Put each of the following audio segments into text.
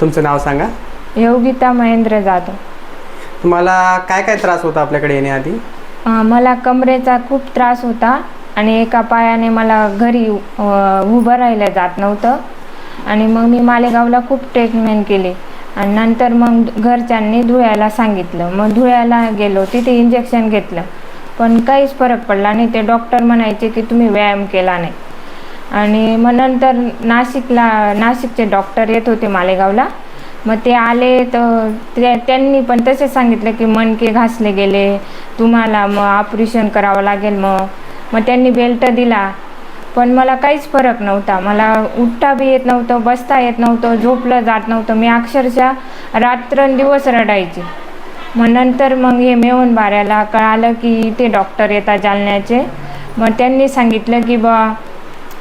तुमचं नाव सांगा. योगिता महेंद्र जाधव. तुम्हाला काय काय त्रास होता आपल्याकडे येण्याआधी? अं, मला कमरेचा खूप त्रास होता आणि एका पायाने मला घरी अं, उभं राहिलं जात नव्हतं. आणि मग मी मालेगावला खूप ट्रीटमेंट केली. आणि नंतर मग घरच्यांनी धुळ्याला सांगितलं. मग धुळ्याला गेलो तिथे इंजेक्शन घेतलं. पण काहीच फरक पडला नाही. ते डॉक्टर म्हणायचे की तुम्ही व्यायाम केला नाही. आणि मग नंतर नाशिकला नाशिकचे डॉक्टर येत होते मालेगावला. मग ते आले तर ते- त्यांनी पण तसे सांगितलं की मणके घासले गेले तुम्हाला मग ऑपरेशन करावं लागेल मग. मग त्यांनी बेल्ट दिला. पण मला काहीच फरक नव्हता. मला उठता बी येत नव्हतं बसता येत नव्हतं झोपलं जात नव्हतं. मी अक्षरशः रात्रंदिवस रडायची. मग नंतर मग हे मेवून बाऱ्याला कळालं की ते डॉक्टर येतात जालन्याचे. मग त्यांनी सांगितलं की बा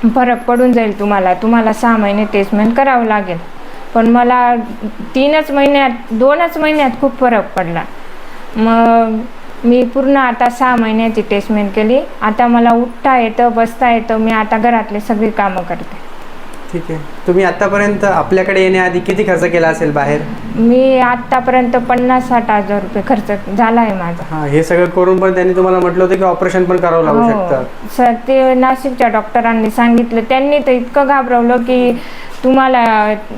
फरक पडून जाईल तुम्हाला. तुम्हाला सहा महिने ट्रीटमेंट करावं लागेल. पण मला तीनच महिन्यात दोनच महिन्यात खूप फरक पडला. मग मी पूर्ण आता सहा महिन्याची ट्रीटमेंट केली. आता मला उठता येतं बसता येतं. मी आता घरातले सगळी कामं करते. ठीक आहे. तुम्ही आतापर्यंत आपल्याकडे येण्याआधी किती खर्च केला असेल बाहेर? मी आत्तापर्यंत पन्नास साठ हजार रुपये खर्च झाला आहे माझा. हां हे सगळं करून पण त्यांनी तुम्हाला म्हटलं होतं की ऑपरेशन पण करावं लागू हो. शकतं. सर ते नाशिकच्या डॉक्टरांनी सांगितलं. त्यांनी तर इतकं घाबरवलं की तुम्हाला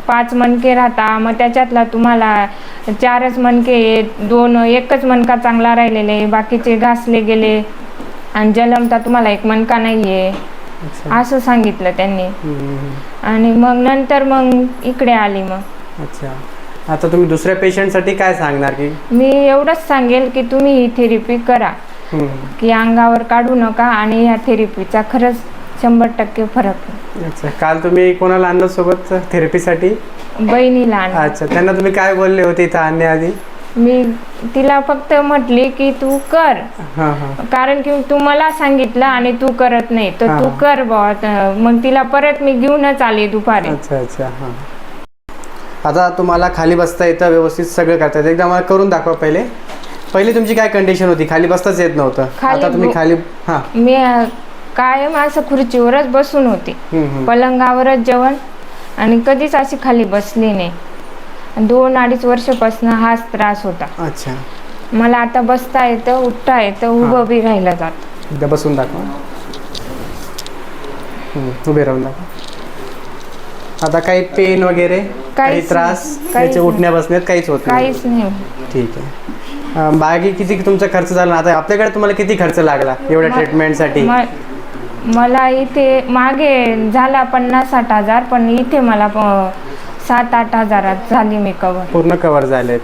पाच मणके राहता मग त्याच्यातला तुम्हाला चारच मणके आहेत, दोन एकच मणका चांगला राहिलेले बाकीचे घासले गेले. आणि जलमता तुम्हाला एक मणका नाही आहे अच्छा. असं सांगितलं त्यांनी. हम्म. आणि मग नंतर मग इकडे आली मग. अच्छा. आता तुम्ही दुसऱ्या पेशंटसाठी काय सांगणार की? मी एवढंच सांगेल की तुम्ही ही थेरपी करा. हम्म. की अंगावर काढू नका आणि ह्या थेरपीचा खरंच शंभर टक्के फरक आहे. अच्छा. काल तुम्ही कोणाला आणलं सोबत थेरपीसाठी बहिणीला आणलं. अच्छा. त्यांना तुम्ही काय बोलले होते इथं आणण्याआधी? मी तिला फक्त म्हटली की तू कर. हां हां. कारण की तू मला सांगितलं आणि तू करत नाही. तर तू हा. कर बुवा. त- मग तिला परत मी घेऊनच आली दुपारी. अच्छा अच्छा हां. आता तुम्हाला खाली बसता येतं व्यवस्थित सगळं करता येतं. एकदा मला करून दाखवा पहिले. पहिली तुमची काय कंडिशन होती? खाली बसताच येत नव्हतं. खाली आता तुम्ही बो- खाली हां. मी अ, कायम असं खुर्चीवरच बसून होती. हम्म, हम्म. पलंगावरच जेवण. आणि कधीच अशी खाली बसली नाही. दोन अडीच वर्षापासून हाच त्रास होता. अच्छा. मला आता बसता येतं उठता येतं. उभं बी राहिलं जात. एकदा बसून दाखवा. हम्म, उभे राहून दाखवा. आता काही पेन वगैरे काही काहीच त्रास नाही. त्याचे काहीच उठण्या बसण्यात काहीच होत नाही. काहीच नाही. ठीक आहे. अं, बाकी किती तुमचा खर्च झाला? आता आपल्याकडे तुम्हाला किती खर्च लागला एवढ्या म- ट्रीटमेंटसाठी म- मला इथे मागे झाला पन्नास साठ हजार पण इथे मला प- सात आठ हजारात झाली मी कवर पूर्ण कव्हर झालेत.